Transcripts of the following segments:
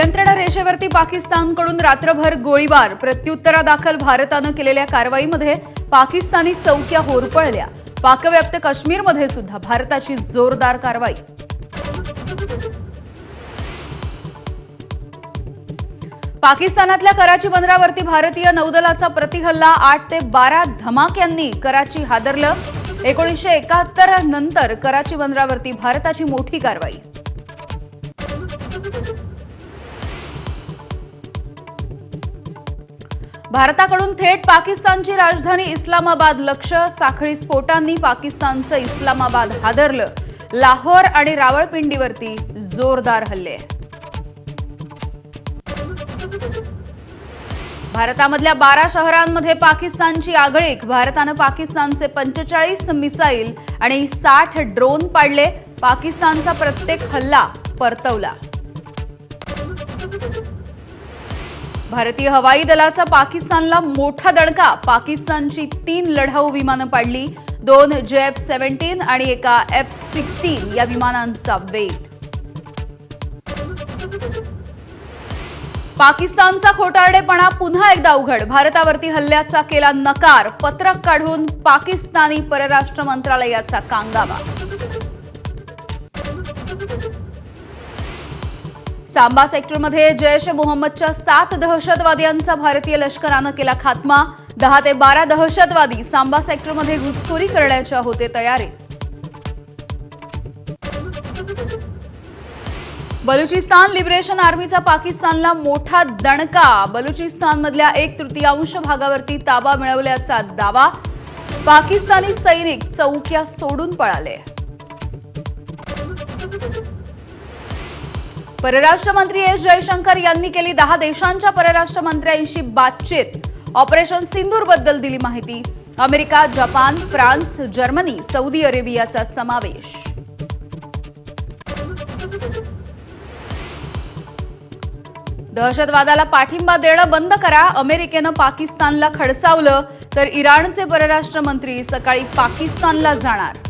नियंत्रण रेषेवरती पाकिस्तानकडून रात्रभर गोळीबार. प्रत्युत्तरादाखल भारतानं केलेल्या कारवाईमध्ये पाकिस्तानी चौक्या होरपळल्या. पाकव्याप्त काश्मीरमध्ये सुद्धा भारताची जोरदार कारवाई. पाकिस्तानातल्या कराची बंदरावरती भारतीय नौदलाचा प्रतिहल्ला आठ ते बारा धमाक्यांनी कराची हादरलं. एकोणीसशे एकाहत्तर नंतर कराची बंदरावरती भारताची मोठी कारवाई. भारताकडून थेट पाकिस्तानची राजधानी इस्लामाबाद. लक्ष साखळी स्फोटांनी पाकिस्तानचं इस्लामाबाद हादरलं. लाहोर आणि रावळपिंडीवरती जोरदार हल्ले. भारतामधल्या बारा शहरांमध्ये पाकिस्तानची आगळीक. भारतानं पाकिस्तानचे पंचेचाळीस मिसाईल आणि साठ ड्रोन पाडले. पाकिस्तानचा प्रत्येक हल्ला परतवला. भारतीय हवाई दलाचा पाकिस्तानला मोठा दणका. पाकिस्तानची तीन लढाऊ विमानं पाडली. दोन जे एफ सेव्हन्टीन आणि एका एफ सिक्स्टीन या विमानांचा वेग. पाकिस्तानचा खोटारडेपणा पुन्हा एकदा उघड. भारतावरती हल्ल्याचा केला नकार. पत्रक काढून पाकिस्तानी परराष्ट्र मंत्रालयाचा कांगावा. सांबा सेक्टरमध्ये जैश ए मोहम्मदच्या सात दहशतवाद्यांचा भारतीय लष्करानं केला खात्मा. दहा ते बारा दहशतवादी सांबा सेक्टरमध्ये घुसखोरी करण्याच्या होते तयारी. बलुचिस्तान लिबरेशन आर्मीचा पाकिस्तानला मोठा दणका. बलुचिस्तानमधल्या एक तृतीयांश भागावरती ताबा मिळवल्याचा दावा. पाकिस्तानी सैनिक चौक्या सोडून पळाले. परराष्ट्र मंत्री एस जयशंकर यांनी केली दहा देशांच्या परराष्ट्र मंत्र्यांशी बातचीत. ऑपरेशन सिंदूरबद्दल दिली माहिती. America Japan France Germany Saudi अरेबियाचा समावेश. दहशतवादाला पाठिंबा देणं बंद करा. अमेरिकेनं पाकिस्तानला खडसावलं. तर इराणचे परराष्ट्र मंत्री सकाळी पाकिस्तानला जाणार.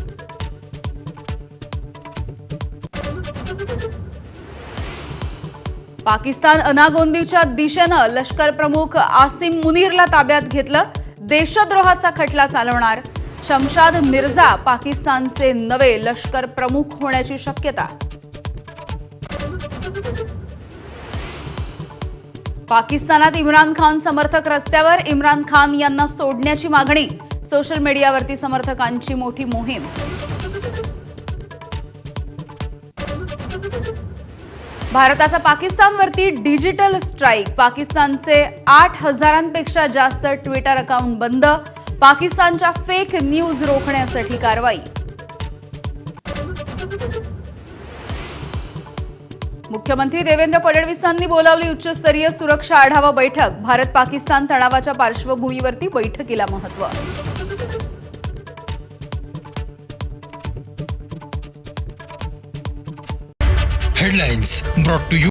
पाकिस्तान अनागोंदीच्या दिशेनं लष्कर प्रमुख आसिम मुनीरला ताब्यात घेतलं. देशद्रोहाचा खटला चालवणार. शमशाद मिर्झा पाकिस्तानचे नवे लष्कर प्रमुख होण्याची शक्यता. पाकिस्तानात इम्रान खान समर्थक रस्त्यावर. इम्रान खान यांना सोडण्याची मागणी. सोशल मीडियावरती समर्थकांची मोठी मोहीम. भारताचा पाकिस्तानवरती डिजिटल स्ट्राईक. पाकिस्तानचे आठ हजारांपेक्षा जास्त ट्विटर अकाउंट बंद. पाकिस्तानच्या फेक न्यूज रोखण्यासाठी कारवाई. मुख्यमंत्री देवेंद्र फडणवीसांनी बोलावली उच्चस्तरीय सुरक्षा आढावा बैठक. भारत पाकिस्तान तणावाच्या पार्श्वभूमीवरती बैठकीला महत्त्व. Headlines brought to you